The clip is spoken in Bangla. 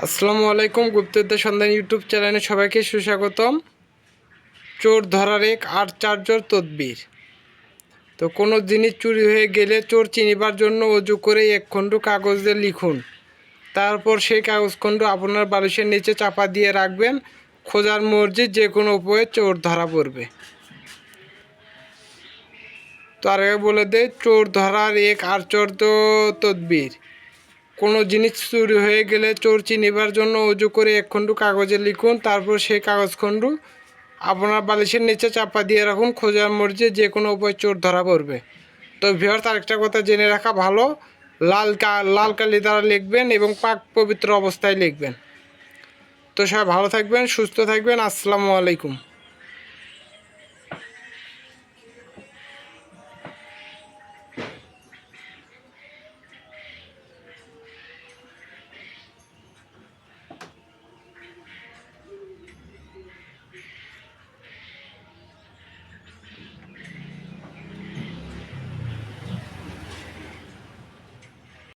আসসালামু আলাইকুম গুপ্তদের সন্ধান ইউটিউব চ্যানেলে সবাইকে সুস্বাগতম। চোর ধরার এক আশ্চর্য তদবির। তো কোনো জিনিস চুরি হয়ে গেলে চোর চিনিবার জন্য অজু করে এক খণ্ড কাগজ দিয়ে লিখুন। তারপর সেই কাগজ খণ্ড আপনার বালিশের নিচে চাপা দিয়ে রাখবেন। খোঁজার মর্জি যে কোনো উপায়ে চোর ধরা পড়বে। তো আগে বলে দে চোর ধরার এক আশ্চর্য তদবির। কোনো জিনিস চুরি হয়ে গেলে চোর চিনিবার জন্য উজু করে এক কাগজে লিখুন, তারপর সেই কাগজ আপনার বালিশের নিচে চাপা দিয়ে রাখুন, খোঁজার মর্জি যে কোনো উপায় চোর ধরা পড়বে। তো ভিওর আরেকটা কথা জেনে রাখা ভালো, লাল কা, লাল কালি দ্বারা লিখবেন এবং পাক পবিত্র অবস্থায় লিখবেন। তো সবাই ভালো থাকবেন, সুস্থ থাকবেন, আসসালামু আলাইকুম।